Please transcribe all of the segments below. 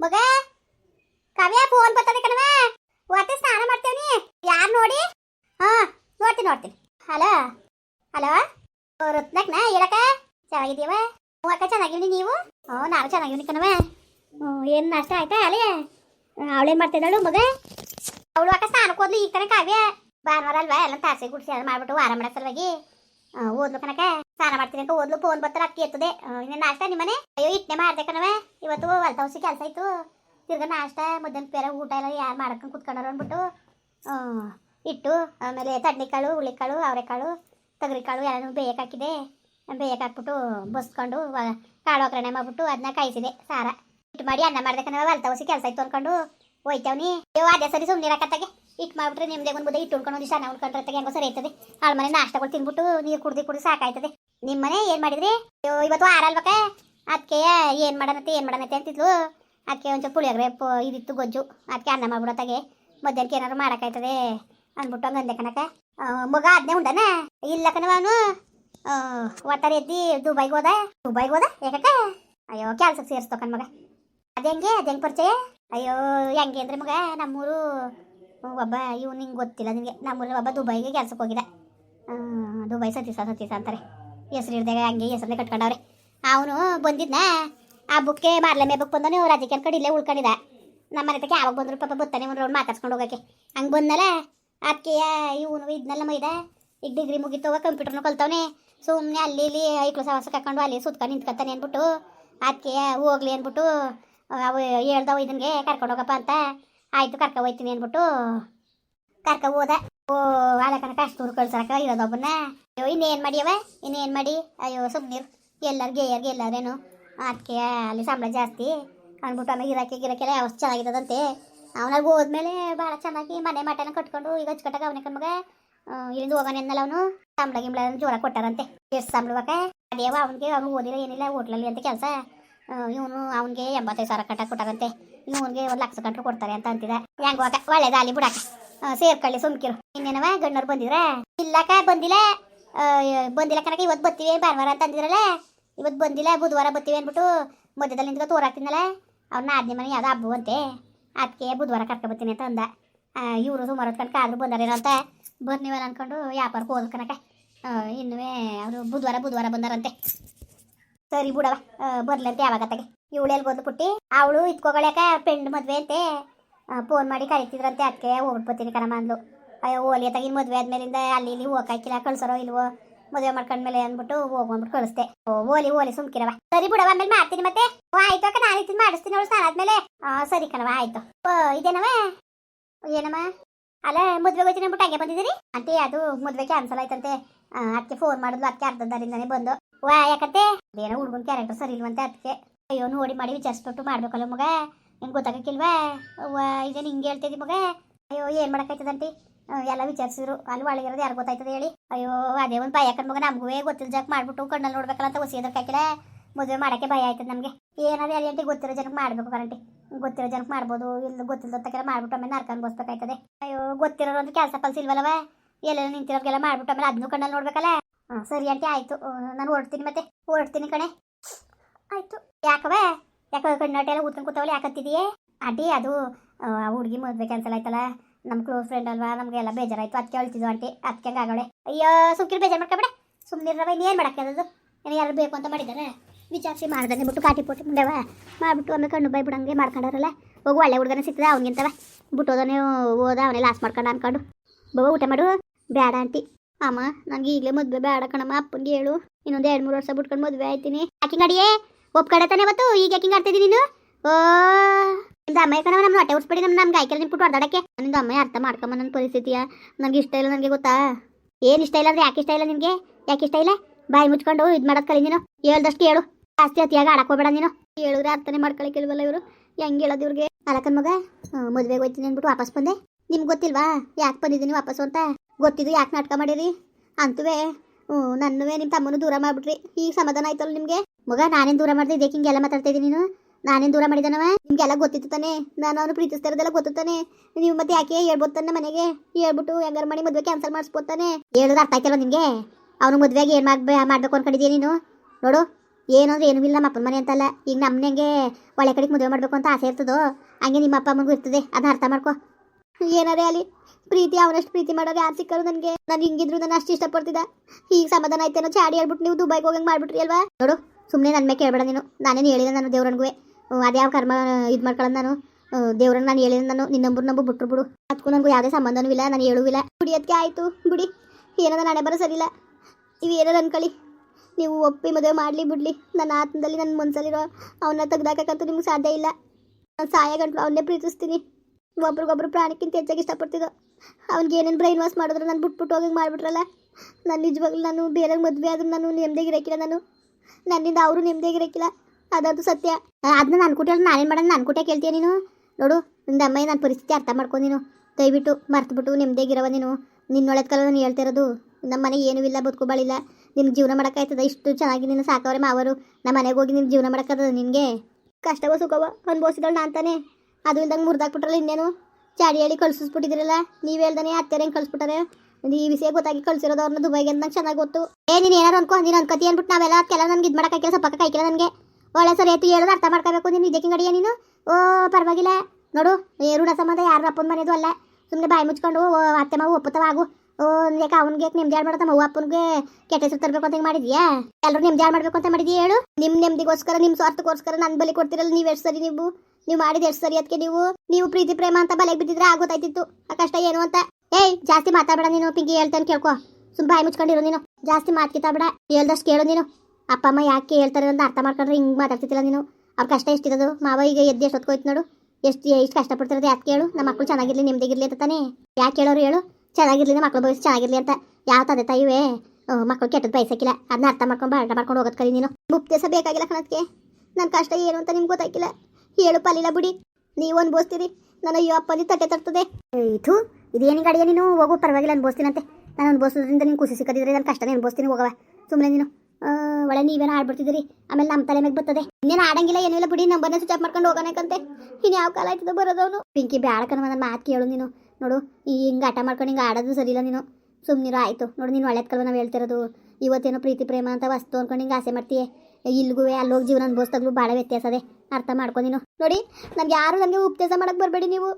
ಮಗ? ಕಾವ್ಯ ಫೋನ್ ಬರ್ತದೆ ಕಣವ ಒತ್ತೆ ಸ್ನಾನ ಮಾಡ್ತೇವನಿ ಯಾರು ನೋಡಿ? ಹಾ, ನೋಡ್ತೀನಿ ನೋಡ್ತೀನಿ. ಹಲೋ? ಹಲೋ? ರತ್ನಕ್ನ ಹೇಳಕ ಚೆನ್ನಾಗಿದ್ದೀವ ಹ್ಞೂ ಅಕ್ಕ, ಚೆನ್ನಾಗಿವ್ನಿ ನೀವು? ಹ್ಞೂ ನಾನು ಚೆನ್ನಾಗಿವ್ನಿ ಕಣವ ಹ್ಞೂ, ಏನು ನಾಷ್ಟ ಆಯ್ತಾ ಅಲ್ಲೇ? ಅವಳೇನು ಮಾಡ್ತಿದ್ದಾಳು ಮಗ. ಅವಳು ಅಕ್ಕ ಸ್ನಾನಕ್ಕೆ ಹೋದ್ಲು ಈ ತನಕ ಕಾವ್ಯ. ಭಾನುವಾರ ಅಲ್ವಾ, ಎಲ್ಲ ತಾಸೆ ಗುಡಿಸಿ ಮಾಡ್ಬಿಟ್ಟು ವಾರ ಮಾಡೋ ಸಲುವಾಗಿ ಓದ್ಲು ಕನಕ ಸ್ನಾನ ಮಾಡ್ತೀನಿ ಅಂತ ಓದ್ಲು ಫೋನ್ ಬರ್ತಾರೆ ಅಕ್ಕಿ ಎತ್ತದೆ. ಇನ್ನು ನಾಷ್ಟ? ನಿಮ್ಮನೆ ಅಯ್ಯೋ, ಇಟ್ನೆ ಮಾಡ್ದೆ ಕಣವೆ ಇವತ್ತು ಹೊಲ್ತವಸಿ ಕೆಲಸ ಇತ್ತು. ತಿರ್ಗ ನಾಷ್ಟ, ಮಧ್ಯಾಹ್ನ ಬೇರೆ ಊಟ ಎಲ್ಲ ಯಾರು ಮಾಡ್ಕೊಂಡು ಕುತ್ಕೊಂಡಾರ ಅಂದ್ಬಿಟ್ಟು ಇಟ್ಟು, ಆಮೇಲೆ ತಡ್ನಿಕಾಳು ಹುಳಿಕಾಳು ಅವರೆಕಾಳು, ತೊಗರಿಕಾಳು ಎಲ್ಲನೂ ಬೇಯಕ್ಕೆ ಹಾಕಿದೆ. ಬೇಯಕ್ಕೆ ಹಾಕ್ಬಿಟ್ಟು ಬಸ್ಕೊಂಡು ಕಾಳು ಒಗ್ಗರಣೆ ಮಾಡ್ಬಿಟ್ಟು ಅದನ್ನ ಕಾಯಿಸಿದೆ, ಸಾರ. ಇಟ್ಟು ಮಾಡಿ ಅನ್ನ ಮಾಡ್ದೆ ಕಣವೆ ಹೊಲ್ತವಸಿ ಕೆಲಸ ಇತ್ತು ಅನ್ಕೊಂಡು ಹೋಯ್ತವ್ನಿ ಅಯ್ಯೋ, ಅದೇ ಸರಿ ಸುಮ್ಮನಿರಕತ್ತಾಗೆ ಇಟ್ಟು ಮಾಡ್ಬಿಟ್ರೆ ನಿಮ್ದೇ ಒಂದು ಇಟ್ಟು ಉಳ್ಕೊಂಡು ಒಂದಿಷ್ಟು ಅನ್ನ ಉಳ್ಕೊಂಡ್ರೆ ತಗೆ ಹೆಂಗೋ ಸರಿ ಆಯ್ತದೆ. ಆಳ್ಮನೆ ನಾಷ್ಟಗಳು ತಿನ್ಬಿಟ್ಟು ನೀರು ಕುಡ್ದು ಕುಡ್ದು ಸಾಕಾಯ್ತದೆ. ನಿಮ್ಮ ಮನೆ ಏನು ಮಾಡಿದ್ರಿ? ಅಯ್ಯೋ, ಇವತ್ತು ಅಲ್ವಕ್ಕ ಅದಕ್ಕೆ ಏನು ಮಾಡೋಣತ್ತೆ ಏನು ಮಾಡೋಣತ್ತೆ ಅಂತಿದ್ಲು. ಅದಕ್ಕೆ ಒಂಚೂರು ಪುಳಿಯೋಗ್ರೆ ಇದಿತ್ತು ಗೊಜ್ಜು ಅದಕ್ಕೆ ಅನ್ನ ಮಾಡ್ಬಿಡತ್ತಾಗೆ ಮಧ್ಯಾಹ್ನಕ್ಕೆ ಏನಾದ್ರು ಮಾಡೋಕ್ಕಾಯ್ತದೆ ಅಂದ್ಬಿಟ್ಟು ಹಂಗೆ ಅಂದೆ ಕಣಕ ಮಗ ಅದನ್ನೇ ಉಂಡನ? ಇಲ್ಲ ಕಣವ ಅವನು. ಒಟ್ಟಾರೆ ಎದ್ದಿ ದುಬೈಗೆ ಹೋದ. ದುಬೈಗೆ ಹೋದ? ಯಾಕಕ್ಕ? ಅಯ್ಯೋ, ಕೆಲ್ಸಕ್ಕೆ ಸೇರಿಸ್ತೋಕನ್ ಮಗ. ಅದು ಹೆಂಗೆ? ಹೆಂಗೆ ಪರಿಚಯ? ಅಯ್ಯೋ, ಹೆಂಗೆ ಅಂದ್ರೆ ಮಗ, ನಮ್ಮೂರು ಒಬ್ಬ ಇವ್ ನಿಂಗೆ ಗೊತ್ತಿಲ್ಲ ನಿಮಗೆ ನಮ್ಮೂರಲ್ಲಿ ಒಬ್ಬ ದುಬೈಗೆ ಕೆಲ್ಸಕ್ಕೆ ಹೋಗಿದ್ದ. ದುಬೈ ಸತೀಸ ಸತೀಸ ಅಂತಾರೆ. ಹೆಸ್ರು ಇರ್ದಾಗ ಹಂಗೆ ಹೆಸರನ್ನೇ ಕಟ್ಕೊಂಡವ್ರೆ. ಅವನು ಬಂದಿದ್ನ, ಆ ಬುಕ್ಕೆ ಮಾರ್ಲೆ ಮೇ ಬುಕ್ ಬಂದನು ರಾಜಕೀಯ ಕಡೆ ಇಲ್ಲೇ ಉಳ್ಕೊಂಡಿದ್ದ. ನಮ್ಮ ಮನೆ ಯಾವಾಗ ಬಂದ್ರು ಪಾಪ ಬರ್ತಾನೆ ಒಂದು ರೌಂಡ್ ಮಾತಾಡ್ಸ್ಕೊಂಡು ಹೋಗಕ್ಕೆ. ಹಂಗೆ ಬಂದಲ್ಲ ಅದಕ್ಕೆ ಇವನು ಇದನ್ನೆಲ್ಲ ಮೈದ. ಈಗ ಡಿಗ್ರಿ ಮುಗಿತವ ಕಂಪ್ಯೂಟರ್ನು ಕಲ್ತವನೆ. ಸುಮ್ಮನೆ ಅಲ್ಲಿ ಇಲ್ಲಿ ಐಕ್ಳು ಸವಾಸ ಕರ್ಕೊಂಡು ಅಲ್ಲಿ ಸುತ್ಕೊಂಡು ನಿಂತ್ಕೊತಾನೆ ಅಂದ್ಬಿಟ್ಟು ಅದಕ್ಕೆ ಹೋಗ್ಲಿ ಅಂದ್ಬಿಟ್ಟು, ಅವು ಹೇಳ್ದವ ಇದನ್ಗೆ ಕರ್ಕೊಂಡು ಹೋಗಪ್ಪ ಅಂತ. ಆಯಿತು ಕರ್ಕ ಹೋಯ್ತೀನಿ ಅಂದ್ಬಿಟ್ಟು ಕರ್ಕ ಹೋದ. ಓ ಅದಕ್ಕನ ಕಷ್ಟೂರು ಕಳ್ಸಕ ಇರೋದೊಬ್ಬನ. ಅಯ್ಯೋ, ಇನ್ನೇನು ಮಾಡಿಯವ ಇನ್ನೇನು ಮಾಡಿ? ಅಯ್ಯೋ ಸುಮ್ಮನಿರು ಎಲ್ಲರಿಗೆ ಗೇಯರ್ಗೆ ಎಲ್ಲರೇನು ಅದಕ್ಕೆ ಅಲ್ಲಿ ಸಂಬಳ ಜಾಸ್ತಿ. ಅಂದ್ಬಿಟ್ಟು ಆಮೇಲೆ ಇರಕ್ಕೆ ಗಿರಕ್ಕೆಲ್ಲ ಯಾವ ಚೆನ್ನಾಗಿರೋದಂತೆ ಅವನಾಗ ಹೋದ್ಮೇಲೆ ಭಾಳ ಚೆನ್ನಾಗಿ ಮನೆ ಮಟನ ಕಟ್ಕೊಂಡು ಈಗ ಹಚ್ಕಟ್ಟಾಗ ಅವನೇ ಕಣ್ಮಗ ಇಲ್ಲಿಂದ ಹೋಗೋಣ ಅವನು? ಸಂಬಳ ಗಿಂಬಳ ಜೋರ ಕೊಟ್ಟಾರಂತೆ. ಎಷ್ಟು ಸಂಬಳವಾಗ ಅದೇವ ಅವನಿಗೆ ಅವ್ನು ಓದಿರೋ ಏನಿಲ್ಲ, ಹೋಟ್ಲಲ್ಲಿ ಅಂತ ಕೆಲಸ. ಇವನು ಅವನಿಗೆ ಎಂಬತ್ತೈದು ಸಾವಿರ ಕಟ್ಟ ಕೊಟ್ಟಾರಂತೆ. ಇವನಿಗೆ ಒಂದು ಲಕ್ಷ ಕಟ್ಟರು ಕೊಡ್ತಾರೆ ಅಂತ ಅಂತಿದ. ಹೆಂಗ ಅಲ್ಲಿ ಬಿಡಾಕ ಸೇರ್ಕೊಳ್ಳಿ, ಸುಮ್ಕಿರು. ಇನ್ನೇನವ ಗಣ್ಣವ್ರು ಬಂದಿದ್ರ? ಇಲ್ಲಕ ಬಂದಿಲ್ಲ. ಬಂದಿಲ್ಲ ಕನಕ ಇವತ್ತು ಬರ್ತೀವಿ, ಭಾನುವಾರ ಅಂತ ಅಂದಿದ್ರಲ್ಲ. ಇವತ್ತು ಬಂದಿಲ್ಲ, ಬುಧವಾರ ಬರ್ತೀವಿ ಅಂದ್ಬಿಟ್ಟು ಮಧ್ಯದಲ್ಲಿ ನಿಂತ್ಕೊ ತೋರಾಕ್ತಿದ್ನಲ್ಲ. ಅವ್ನ ಆದ್ನೇ ಮನೆ ಯಾವ್ದು ಹಬ್ಬ ಅಂತೆ. ಅದಕ್ಕೆ ಬುಧವಾರ ಕರ್ಕೊ ಬರ್ತೀನಿ ಅಂತ ಅಂದ. ಇವರು ಸುಮಾರು ಕನಕ ಕಾದ್ರು ಬಂದಾರೇನೋ ಅಂತ ಬರ್ನಿವಲ್ಲ ಅನ್ಕೊಂಡು ವ್ಯಾಪಾರಕ್ಕೆ ಹೋದ್ ಕನಕ ಇನ್ನುವೇ ಅವರು ಬುಧವಾರ ಬುಧವಾರ ಬಂದಾರಂತೆ. ಸರಿ ಬಿಡವ ಬರ್ಲಂತೆ ಯಾವಾಗ ತಗೆ. ಇವಳೆಲ್ಲಿ ಬಂದು ಪುಟ್ಟಿ? ಅವಳು ಇತ್ಕೋಗಳಾಕ ಪೆಂಡ್ ಮದ್ವೆ ಅಂತೆ. ಫೋನ್ ಮಾಡಿ ಕರಿತಿದ್ರಂತೆ ಅದಕ್ಕೆ ಹೋಗ್ಬಿಡ್ಬೋತೀನಿ ಕಣಮ್ಮ ಅಂದ್ಲು. ಅಯ್ಯೋ ಓಲಿ ತಗಿನ ಮದ್ವೆ ಆದ್ಮೇಲಿಂದ ಅಲ್ಲಿ ಇಲ್ಲಿ ಹೋಗಾಕಿಲ್ಲ, ಕಳ್ಸರೋ ಇಲ್ವೋ? ಮದುವೆ ಮಾಡ್ಕೊಂಡ್ಮೇಲೆ ಅಂದ್ಬಿಟ್ಟು ಹೋಗ್ಬಿಟ್ಟು ಓ ಓಲಿ ಓಲಿ ಸುಮ್ಕಿರವ ಸರಿ ಬಿಡವ ಆಮೇಲೆ ಮಾಡ್ತೀನಿ ಮತ್ತೆ. ಆಯ್ತು ಅಕ್ಕ, ನಾನು ಇತ್ತಿನ ಮಾಡಿಸ್ತೀನಿ ಅವಳು ಸ್ನಾನ ಆದ್ಮೇಲೆ. ಸರಿ ಕಣವ ಆಯ್ತು. ಓ, ಇದೇನವ? ಏನಮ್ಮ? ಅಲ್ಲ ಮದುವೆ ಹೋಗ್ತೀನಿ ಅಂದ್ಬಿಟ್ಟು ಹಂಗೆ ಬಂದಿದ್ದೀರಿ? ಅಂತೆ ಅದು ಮದ್ವೆ ಕ್ಯಾನ್ಸಲ್ ಆಯ್ತಂತೆ. ಅದಕ್ಕೆ ಫೋನ್ ಮಾಡಿದ್ಲು ಅದಕ್ಕೆ ಅರ್ಧದಾರಿಂದನೇ ಬಂದು. ವಾ ಯಾಕತ್ತೆ ಏನೋ ಹುಡುಗನ ಕ್ಯಾರೆಕ್ಟರ್ ಸರಿ ಇಲ್ವಂತೆ ಅದಕ್ಕೆ ಅಯ್ಯೋ, ನೋಡಿ, ಮಾಡಿ ವಿಚಾರಿಸ್ಬಿಟ್ಟು ಮಾಡ್ಬೇಕಲ್ಲ ಮಗ. ನಿಂಗೆ ಗೊತ್ತಾಗಕ್ಕಿಲ್ವಾ? ಅವ್ವ, ಇದೇನು ಹಿಂಗೆ ಹೇಳ್ತಿದ್ದಿ ಮಗ? ಅಯ್ಯೋ, ಏನು ಮಾಡೋಕ್ಕಾಯ್ತದಂತಿ? ಎಲ್ಲ ವಿಚಾರಿಸಿದ್ರು. ಅಲ್ಲಿ ಒಳಗಿರೋದು ಯಾರು ಗೊತ್ತಾಯ್ತದೆ ಹೇಳಿ? ಅಯ್ಯೋ ಅದೇ ಒಂದು ಭಯ ಕಣ್ ಮಗ ನಮಗೂ ಗೊತ್ತಿಲ್ಲ. ಜಾಕ್ ಮಾಡ್ಬಿಟ್ಟು ಕಣ್ಣಲ್ಲಿ ನೋಡ್ಬೇಕಲ್ಲ ಅಂತ ಹೊಸಿ ಹಾಕಿಲ್ಲ ಮದುವೆ ಮಾಡೋಕ್ಕೆ ಭಯ ಆಯ್ತದೆ ನಮಗೆ. ಏನಾದ್ರು ಅಲ್ಲಿ ಗಂಟೆ ಗೊತ್ತಿರೋ ಜನಕ್ಕೆ ಮಾಡಬೇಕು ಕರೆಂಟಿ ಗೊತ್ತಿರೋ ಜನಕ್ಕೆ ಮಾಡ್ಬೋದು ಇಲ್ಲ ಗೊತ್ತಿಲ್ಲದಕ್ಕೆಲ್ಲ ಮಾಡ್ಬಿಟ್ಟು ಆಮೇಲೆ ನರ್ಕೊಂಡು ಬೋಸ್ಬೇಕಾಯ್ತದೆ ಅಯ್ಯೋ, ಗೊತ್ತಿರೋರು ಅಂದ್ರೆ ಕೆಲಸ ಕಲ್ಸಿಲ್ವಲ್ಲವ ಎಲ್ಲೆಲ್ಲ ನಿಂತಿರೋರಿಗೆಲ್ಲ ಮಾಡ್ಬಿಟ್ಟು ಆಮೇಲೆ ಅದನ್ನು ಕಣ್ಣಲ್ಲಿ ನೋಡ್ಬೇಕಲ್ಲ? ಸರಿ ಆಂಟಿ, ಆಯಿತು. ನಾನು ಹೊರಡ್ತೀನಿ ಮತ್ತೆ. ಹೊರಡ್ತೀನಿ ಕಣೆ. ಆಯಿತು. ಯಾಕವ ಯಾಕ ನಟ ಎಲ್ಲ ಊದ್ಕೊಂಡು ಕೂತವಲ್ಲ ಯಾಕತ್ತಿದೆಯೇ? ಆಂಟಿ, ಅದು, ಆ ಹುಡುಗಿ ಮದುವೆ ಕ್ಯಾನ್ಸಲ್ ಆಯ್ತಲ್ಲ ನಮ್ಮ ಕ್ಲೋಸ್ ಫ್ರೆಂಡ್ ಅಲ್ವಾ ನಮಗೆಲ್ಲ ಬೇಜಾರಾಯ್ತು ಅದಕ್ಕೆ ಹೇಳ್ತಿದ್ವು ಆಂಟಿ ಅದಕ್ಕೆ ಆಗೋಳೆ. ಅಯ್ಯೋ, ಸುಮ್ಕಿರು ಬೇಜಾರು ಮಾಡ್ಕೊಬೇಡ. ಸುಮ್ಮನಿರವ ಇನ್ನೇನು ಮಾಡಕ್ಕೆ ಅದು ಯಾರು ಬೇಕು ಅಂತ ಮಾಡಿದ್ದಾರೆ ವಿಚಾರಿಸಿ ಮಾಡ್ದಂಗೆ ಬಿಟ್ಟು ಕಾಟಿ ಪೋಟಿ ಮುಂಡೆವ ಮಾಡಿಬಿಟ್ಟು ಆಮೇಲೆ ಕಣ್ಣು ಬೈ ಬಿಡಂಗೆ ಮಾಡ್ಕೊಂಡಾರಲ್ಲ ಹೋಗು, ಒಳ್ಳೆ ಹುಡುಗನೇ ಸಿಗ್ತದೆ ಅವ್ನಿಗಿಂತವ ಬಿಟ್ಟೋದನೇ ಹೋದ ಅವನೇ ಲಾಸ್ ಮಾಡ್ಕೊಂಡು ಅನ್ಕೊಂಡು. ಬವ ಊಟ ಮಾಡು. ಬೇಡ ಆಂಟಿ. ಅಮ್ಮ ನನಗೆ ಈಗಲೇ ಮದುವೆ ಬೇಡ ಕಣಮ್ಮ ಅಪ್ಪನಿಗೆ ಹೇಳು. ಇನ್ನೊಂದು ಎರಡು ಮೂರು ವರ್ಷ ಬಿಟ್ಕೊಂಡು ಮದುವೆ ಆಯ್ತೀನಿ. ಯಾಕಿಂಗ್ ಅಡಿಯೇ ಒಪ್ಕಡೆ ತಾನೆ ಬತ್ತು ಈಗ ಆಡ್ತಾ ಇದ್ದೀನಿ ನೀನು? ಓ ನಿಮ್ದು ಅಮ್ಮ ನಮ್ಮ ಹೊಟ್ಟೆ ಉಡ್ಸ್ಬೇಡಿ ನಮ್ಮ ನಮ್ಗೆ ಆಯ್ಕೆ ನಿಂತ್ಬಿಟ್ಟು ಹೊಡೆದಾಡಕ್ಕೆ. ನಿಮ್ದು ಅಮ್ಮ ಅರ್ಥ ಮಾಡ್ಕೊಂಬ ನನ್ನ ಪರಿಸ್ಥಿತಿಯ. ನನಗೆ ಇಷ್ಟ ಇಲ್ಲ ನನಗೆ ಗೊತ್ತಾ? ಏನು ಇಷ್ಟ ಇಲ್ಲ ಅಂದ್ರೆ ಯಾಕೆ ಇಷ್ಟ ಇಲ್ಲ ನಿನಗೆ? ಯಾಕೆ ಇಷ್ಟ ಇಲ್ಲ? ಬಾಯಿ ಮುಚ್ಕೊಂಡು ಇದು ಮಾಡೋದು ಕಲಿ ನೀನು. ಹೇಳ್ದಷ್ಟು ಹೇಳು. ಜಾಸ್ತಿ ಅತಿಯಾಗ ಆಡಕ್ಕೆ ಹೋಗ್ಬೇಡ ನೀನು. ಹೇಳಿದ್ರೆ ಅರ್ಥನೇ ಮಾಡ್ಕೊಳಕ್ಕಿಲ್ವಲ್ಲ ಇವರು? ಹೆಂಗೆ ಹೇಳೋದು ಇವ್ರಿಗೆ? ಅಲಕನ್ ಮಗ ಮದುವೆಗೆ ಹೋಯ್ತೀನಿ ಅಂದ್ಬಿಟ್ಟು ವಾಪಸ್ ಬಂದೆ. ನಿಮ್ಗೆ ಗೊತ್ತಿಲ್ವಾ? ಯಾಕೆ ಬಂದಿದ್ದೀನಿ ವಾಪಸ್ಸು ಅಂತ? ಗೊತ್ತಿದ್ದು ಯಾಕೆ ನಾಟಕ ಮಾಡಿರಿ? ಅಂತುವೆ ಹ್ಞೂ ನನ್ನುವೆ ನಿಮ್ಮ ತಮ್ಮನೂ ದೂರ ಮಾಡ್ಬಿಟ್ರಿ. ಈಗ ಸಮಾಧಾನ ಆಯ್ತಲ್ಲ ನಿಮಗೆ? ಮಗ, ನಾನೇನ್ ದೂರ ಮಾಡಿದೆ? ಇದಕ್ಕೆ ಹಿಂಗೆಲ್ಲ ಮಾತಾಡ್ತಾ ಇದ್ದೀನಿ ನೀನು? ನಾನೇನು ದೂರ ಮಾಡಿದಾನವ? ನಿಮ್ಗೆಲ್ಲ ಗೊತ್ತಿತ್ತು ತಾನೆ? ನಾನು ಅವನು ಪ್ರೀತಿಸ್ತಾ ಇರೋದೆಲ್ಲ ಗೊತ್ತು ತಾನೆ? ನೀವು ಮತ್ತೆ ಯಾಕೆ ಹೇಳ್ಬೋದು ತಾನೆ ಮನೆಗೆ? ಹೇಳ್ಬಿಟ್ಟು ಹೆಂಗಾರ ಮಾಡಿ ಮದುವೆ ಕ್ಯಾನ್ಸಲ್ ಮಾಡಿಸ್ಬೋತಾನೆ ಹೇಳೋದು ಅರ್ಥ ಆಯ್ತಲ್ಲ ನಿಮಗೆ? ಅವನು ಮದುವೆಗೆ ಏನು ಮಾಡ್ಬೇ ಮಾಡ್ಬೇಕು ಅನ್ಕೊಂಡಿದ್ದೀಯ ನೀನು? ನೋಡು ಏನು ಅಂದ್ರೆ ಏನೂ ಇಲ್ಲ ನಮ್ಮ ಅಪ್ಪನ ಮನೆ ಅಂತಲ್ಲ. ಈಗ ನಮ್ಮನೆಗೆ ಒಳ್ಳೆ ಕಡೆಗೆ ಮದುವೆ ಮಾಡಬೇಕು ಅಂತ ಆಸೆ ಇರ್ತದೋ? ಹಂಗೆ ನಿಮ್ಮ ಅಪ್ಪ ಅಮ್ಮನಿಗೂ ಇರ್ತದೆ. ಅದನ್ನ ಅರ್ಥ ಮಾಡ್ಕೋ. ಏನಾರೇ ಅಲ್ಲಿ ಪ್ರೀತಿ, ಅವನಷ್ಟು ಪ್ರೀತಿ ಮಾಡೋರು ಯಾರು ಸಿಕ್ಕರು ನನಗೆ? ನಾನು ಹಿಂಗಿದ್ರು ನಾನು ಅಷ್ಟು ಇಷ್ಟಪಡ್ತಿದ್ದ. ಈಗ ಸಮಾಧಾನ ಆಯ್ತೇನೋ ಚಾಡಿ ಹೇಳ್ಬಿಟ್ಟು ನೀವು ದುಬೈಗೆ ಹೋಗಂಗೆ ಮಾಡ್ಬಿಟ್ರಿ ಅಲ್ವಾ? ನೋಡು ಸುಮ್ಮನೆ ನನ್ನ ಮೇಲೆ ಕೇಳಬೇಡ ನೀನು. ನಾನೇನು ಹೇಳಿದೆ ನಾನು ದೇವ್ರನ್ಗೂ ಅದ್ಯಾವ ಕರ್ಮ ಇದು ಮಾಡ್ಕೊಳ್ಳೋದು ನಾನು? ದೇವ್ರನ್ನ ನಾನು ಹೇಳಿದೆ ನಾನು. ನಿನ್ನ ಬಿಟ್ಟರು ಬಿಟ್ರು ಬಿಡು. ಅದಕ್ಕೂ ನನಗೂ ಯಾವುದೇ ಸಂಬಂಧನೂ ಇಲ್ಲ, ನಾನು ಹೇಳುವಿಲ್ಲ. ಕುಡಿಯೋದಕ್ಕೆ ಆಯಿತು. ಬಿಡಿ. ಏನದ ನಾಳೆ ಬರೋ ಸರಿಲ್ಲ ನೀವು ಏನಾರು ಅನ್ಕೊಳ್ಳಿ. ನೀವು ಒಪ್ಪಿ ಮದುವೆ ಮಾಡಲಿ ಬಿಡಲಿ. ನನ್ನ ಆತ್ಮದಲ್ಲಿ, ನನ್ನ ಮನಸ್ಸಲ್ಲಿರೋ ಅವನ್ನ ತೆಗ್ದಾಕಂತೂ ನಿಮ್ಗೆ ಸಾಧ್ಯ ಇಲ್ಲ. ನಾನು ಸಹಾಯ ಗಂಟ್ಲು ಅವನ್ನೇ ಪ್ರೀತಿಸ್ತೀನಿ. ಒಬ್ರಿಗೊಬ್ರು ಪ್ರಾಣಕ್ಕಿಂತ ಹೆಚ್ಚಾಗಿ ಇಷ್ಟಪಡ್ತಿದ್ದು. ಅವ್ನಿಗೆ ಏನೇನು ಬ್ರೈನ್ ವಾಶ್ ಮಾಡಿದ್ರು ನಾನು ಬಿಟ್ಬಿಟ್ಟು ಹೋಗಿ ಮಾಡಿಬಿಟ್ರಲ್ಲ. ನಾನು ನಿಜವಾಗ್ಲೂ ನಾನು ಬೇರೆ ಮದುವೆ ಆದ್ರೂ ನಾನು ನೆಮ್ಮದಿಗಿರಕ್ಕಿಲ್ಲ ನಾನು. ನನ್ನಿಂದ ಅವರು ನೆಮ್ಮದಿಯಾಗಿರಕ್ಕಿಲ್ಲ ಅದಂತೂ ಸತ್ಯ. ಅದನ್ನ ನಾನು ಕೂಟೆ ನಾನೇನು ಮಾಡೋಣ? ನಾನು ಕೊಟ್ಟೆ ಕೇಳ್ತೀಯ ನೀನು? ನೋಡು, ನಿಂದ ಅಮ್ಮ ನನ್ನ ಪರಿಸ್ಥಿತಿ ಅರ್ಥ ಮಾಡ್ಕೊ ನೀನು. ದಯವಿಟ್ಟು ಮರ್ತುಬಿಟ್ಟು ನೆಮ್ಮದಿಯಾಗಿರವ ನೀನು. ನಿನ್ನೊಳದ ಕಾಲ ನಾನು ಹೇಳ್ತಿರೋದು ನಮ್ಮ ಮನೆ ಏನೂ ಇಲ್ಲ, ಬದುಕುಬಾಳಿಲ್ಲ. ನಿನ್ಗೆ ಜೀವನ ಮಾಡೋಕ್ಕಾಯ್ತದ? ಇಷ್ಟು ಚೆನ್ನಾಗಿ ನೀನು ಸಾಕವ್ರೆ ಮಾವರು. ನಮ್ಮ ಮನೆಗೆ ಹೋಗಿ ನಿನ್ನ ಜೀವನ ಮಾಡೋಕ್ಕದ ನಿನಗೆ? ಕಷ್ಟವೋ ಸುಖವೋ ಅನ್ಭವಿಸಿದಳು ನಾನು ತಾನೇ. ಅದು ಇಲ್ದಂಗೆ ಮುರಿದಾಕ್ಬಿಟ್ರಲ್ಲ ಇನ್ನೇನು? ಚಾಡಿ ಹೇಳಿ ಕಳ್ಸಿಸ್ಬಿಟ್ಟಿದ್ರಲ್ಲ. ನೀವು ಹೇಳ್ದಾನೆ ಅತ್ತೆಯವ್ರು ಹೆಂಗೆ ಕಳ್ಸ್ಬಿಟ್ಟಾರೆ? ಈ ವಿಷಯ ಗೊತ್ತಾಗಿ ಕಳ್ಸಿರೋದು ಅವ್ರನ್ನ ದುಬೈಗೆ ಅಂತ ನಂಗೆ ಚೆನ್ನಾಗಿ ಗೊತ್ತು. ಏ, ನೀನು ಏನಾರು ಅನ್ಕೋ, ನೀನು ಅನ್ಕತಿ ಅಂದ್ಬಿಟ್ಟು ನಾವೆಲ್ಲ ಅದಕ್ಕೆಲ್ಲ ನನಗೆ ಇದು ಮಾಡೋಕೆ ಕೆಲಸ ಪಕ್ಕ ಕಾಯ್ಕಿಲ್ಲ ನನಗೆ. ಒಳ್ಳೆ ಸರಿ ಆಯ್ತು, ಹೇಳೋದು ಅರ್ಥ ಮಾಡ್ಕೋಬೇಕು, ನೀನು ಇದಕ್ಕೆ ಗಡಿಯ ನೀನು? ಓ, ಪರವಾಗಿಲ್ಲ. ನೋಡು ಏ ಋಣ ಸಂಬಂಧ ಯಾರು ಅಪ್ಪನ ಮನೆದು ಅಲ್ಲ. ಸುಮ್ಮನೆ ಬಾಯಿ ಮುಚ್ಕೊಂಡು, ಓ, ಅತ್ತೆ ಮಾವು ಒಪ್ಪುತ್ತವ, ಆಗು. ಓ, ಯಾಕೆ ಅವ್ನಿಗೆ ನಿಮ್ದು ಯಾರು ಮಾಡತ್ತ ಮಾವು ಅಪ್ಪನಿಗೆ ಕೆಟ್ಟ ಹೆಸರು ತರಬೇಕು ಅಂತ ಮಾಡಿದ್ಯಾ? ಎಲ್ಲರೂ ನಿಮ್ದು ಯಾರು ಮಾಡಬೇಕು ಅಂತ ಮಾಡಿದ್ಯಾ ಹೇಳು? ನಿಮ್ಮ ನೆಮ್ಮದಿಗೋಸ್ಕರ ನಿಮ್ಮ ಸ್ವಾರ್ಥಕ್ಕೋಸ್ಕರ ನನ್ನ ಬಲಿ ಕೊಡ್ತಿರಲ್ಲ, ನೀವು ಎಷ್ಟು ಸರಿ ನೀವು? ನೀವು ಮಾಡಿದ ಎಷ್ಟು ಸರಿ ಅದಕ್ಕೆ ನೀವು? ನೀವು ಪ್ರೀತಿ, ಪ್ರೇಮ ಅಂತ ಬಲೆಗೆ ಬಿದ್ದಿದ್ರೆ ಆಗೋತಾಯ್ತಿತ್ತು ಆ ಕಷ್ಟ ಏನು ಅಂತ? ಏಯ್, ಜಾಸ್ತಿ ಮಾತಾಡಬೇಡ ನೀನು ಪಿಂಗಿ ಹೇಳ್ತಾನೆ ಕೇಳ್ಕೊ. ಸುಮ್ ಬಾಯಿ ಮುಚ್ಕೊಂಡಿರೋ ನೀನು. ಜಾಸ್ತಿ ಮಾತು ಕಿತ್ತಾಬೇಡ ಹೇಳ್ದಷ್ಟು ಕೇಳು ನೀನು. ಅಪ್ಪ, ಅಮ್ಮ ಯಾಕೆ ಹೇಳ್ತಾರೆ ಅಂತ ಅರ್ಥ ಮಾಡ್ಕೊಂಡ್ರೆ ಹಿಂಗೆ ಮಾತಾಡ್ತಿಲ್ಲ ನೀನು. ಅವ್ರ ಕಷ್ಟ ಎಷ್ಟಿರೋದು ಮಾವ ಈಗ ಎದ್ದು ಎಷ್ಟು ಹೊತ್ಕೋಯ್ತು ನೋಡು. ಎಷ್ಟು ಎಷ್ಟು ಕಷ್ಟಪಡ್ತಿರೋದು ಯಾಕೆ ಕೇಳು? ನಮ್ಮ ಮಕ್ಕಳು ಚೆನ್ನಾಗಿರ್ಲಿ, ನಿಮ್ದಿಗಿರ್ಲಿ ಅಂತ ತಾನೇ. ಯಾಕೆ ಹೇಳೋರು ಹೇಳು? ಚೆನ್ನಾಗಿರ್ಲಿ ನಮ್ಮ ಮಕ್ಕಳು ಭವಿಷ್ಯ ಚೆನ್ನಾಗಿರ್ಲಿ ಅಂತ. ಯಾವ ತಂದೆ ತಾಯಿವೇ? ಮಕ್ಕಳು ಕೆಟ್ಟದ್ದು ಬಯಸಕ್ಕಿಲ್ಲ. ಅದನ್ನ ಅರ್ಥ ಮಾಡ್ಕೊಂಡು ಅರ್ಥ ಮಾಡ್ಕೊಂಡು ಹೋಗೋದು ಕಲಿ ನೀನು. ಮುಕ್ತೇಸ ಬೇಕಾಗಿಲ್ಲ ಕಣಕ್ಕೆ ನನ್ನ ಕಷ್ಟ ಏನು ಅಂತ ನಿಮ್ಗೆ ಗೊತ್ತಾಗಿಲ್ಲ ಹೇಳು ಪಾಲಿಲ್ಲ ಬಿಡಿ. ನೀವು ಅನ್ಬೋಸ್ತೀರಿ ನನ್ನ ಅಯ್ಯೋ ಅಪ್ಪನಿ ತಟ್ಟೆ ತರ್ತದೆ ಇದು ಇದೇನು ಗಾಡಿಯ ನೀನು ಹೋಗು, ಪರವಾಗಿಲ್ಲ ಅನ್ಬೋಸ್ತೀನಂತೆ ನಾನು ಅನ್ಬೋಸೋದ್ರಿಂದ ನೀನು ಖುಷಿ ಸಿಕ್ಕದಿದ್ರೆ ನನ್ನ ಕಷ್ಟನೇ ಅನ್ಬೋಸ್ತೀನಿ ಹೋಗವ ಸುಮ್ಮನೆ ನೀನು. ಒಳ್ಳೆ ನೀವೇನೋ ಆಡ್ಬಿಡ್ತಿದ್ದೀರಿ. ಆಮೇಲೆ ನಮ್ಮ ತಲೆ ಮೇಲೆ ಬರ್ತದೆ. ಇನ್ನೇನು ಆಡಂಗಿಲ್ಲ ಏನಿಲ್ಲ ಇಲ್ಲ ಬಿಡಿ, ನಂಬರ್ನ ಸ್ವಿಚ್ ಆಫ್ ಮಾಡ್ಕೊಂಡು ಹೋಗೋಣಕ್ಕಂತೆ ಇನ್ನು ಯಾವ ಕಾಲ ಆಯ್ತದ ಬರೋದವನು ಪಿಂಕಿ ಬ್ಯಾಡಕನ ನನ್ನ ಮಾತು ಕೇಳು ನೀನು. ನೋಡು ಹಿಂಗೆ ಆಟ ಮಾಡ್ಕೊಂಡು ಹಿಂಗೆ ಆಡೋದು ಸರಿಯಿಲ್ಲ ನೀನು. ಸುಮ್ಮನಿರೋ ಆಯಿತು. ನೋಡು, ನೀನು ಒಳ್ಳೆದ ಕಲ್ವ ನಾವು ಹೇಳ್ತಿರೋದು. ಇವತ್ತೇನೋ ಪ್ರೀತಿ, ಪ್ರೇಮ ಅಂತ ವಸ್ತು ಅನ್ಕೊಂಡು ಹಿಂಗೆ ಆಸೆ ಮಾಡ್ತೀಯ. ಇಲ್ಗೂ ಅಲ್ಲೋಗಿ ಜೀವನ ಅನ್ಭವಿಸ್ದಾಗ್ಲೂ ಭಾಳ ವ್ಯತ್ಯಾಸ ಅದೇ. ಅರ್ಥ ಮಾಡ್ಕೊ ನೀನು. ನೋಡಿ, ನನಗೆ ಯಾರು ನನಗೆ ಉಪದೇಶ ಮಾಡಕ್ಕೆ ಬರಬೇಡಿ ನೀವು.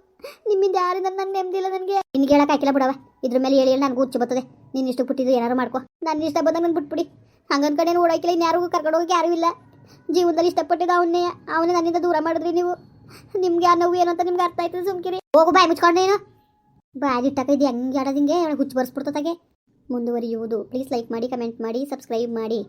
ನಿಮ್ಮಿಂದ ಯಾರು ನನ್ನ ನೆಮ್ಮದಿಲ್ಲ ನನಗೆ. ನಿನ್ಗೆ ಹೇಳಕ್ಕೆ ಹಾಕಿಲ್ಲ ಬಿಡವ ಇದ್ರ ಮೇಲೆ ಹೇಳಿ ಹೇಳಿ ನನಗೂ ಹುಚ್ಚು ಬರ್ತದೆ. ನೀನು ಇಷ್ಟ ಪುಟ್ಟಿದ್ದು ಏನಾರು ಮಾಡ್ಕೊ. ನನ್ನ ಇಷ್ಟ ಬಂದಂಗೆ ನಾನು ಬಿಟ್ಬಿಡಿ. ಹಂಗನ್ ಕಡೆ ಓಡಾಕಿಲ್ಲ ಇನ್ಯಾರಿಗೂ ಕರ್ಕೊಂಡು ಹೋಗಕ್ಕೆ ಯಾರೂ ಇಲ್ಲ. ಜೀವನದಲ್ಲಿ ಇಷ್ಟಪಟ್ಟಿದ್ದು ಅವನ್ನೇ ಅವನೇ ನನ್ನಿಂದ ದೂರ ಮಾಡಿದ್ರಿ ನೀವು. ನಿಮ್ಗೆ ಆ ನೋವು ಏನಂತ ನಿಮ್ಗೆ ಅರ್ಥ ಆಯ್ತದೆ ಸುಮ್ಕಿರಿ. ಹೋಗು, ಬಾಯಿ ಮುಚ್ಕೊಂಡೇನು ಬಾಯಿ ಇಟ್ಟಕ ಇದು ಹೆಂಗೆ ಆಡೋದಿಂಗೆ ಹುಚ್ಚು ಬರ್ಸ್ಬಿಡ್ತದಾಗೆ ಮುಂದುವರಿಯುವುದು. ಪ್ಲೀಸ್ ಲೈಕ್ ಮಾಡಿ ಕಮೆಂಟ್ ಮಾಡಿ ಸಬ್ಸ್ಕ್ರೈಬ್ ಮಾಡಿ.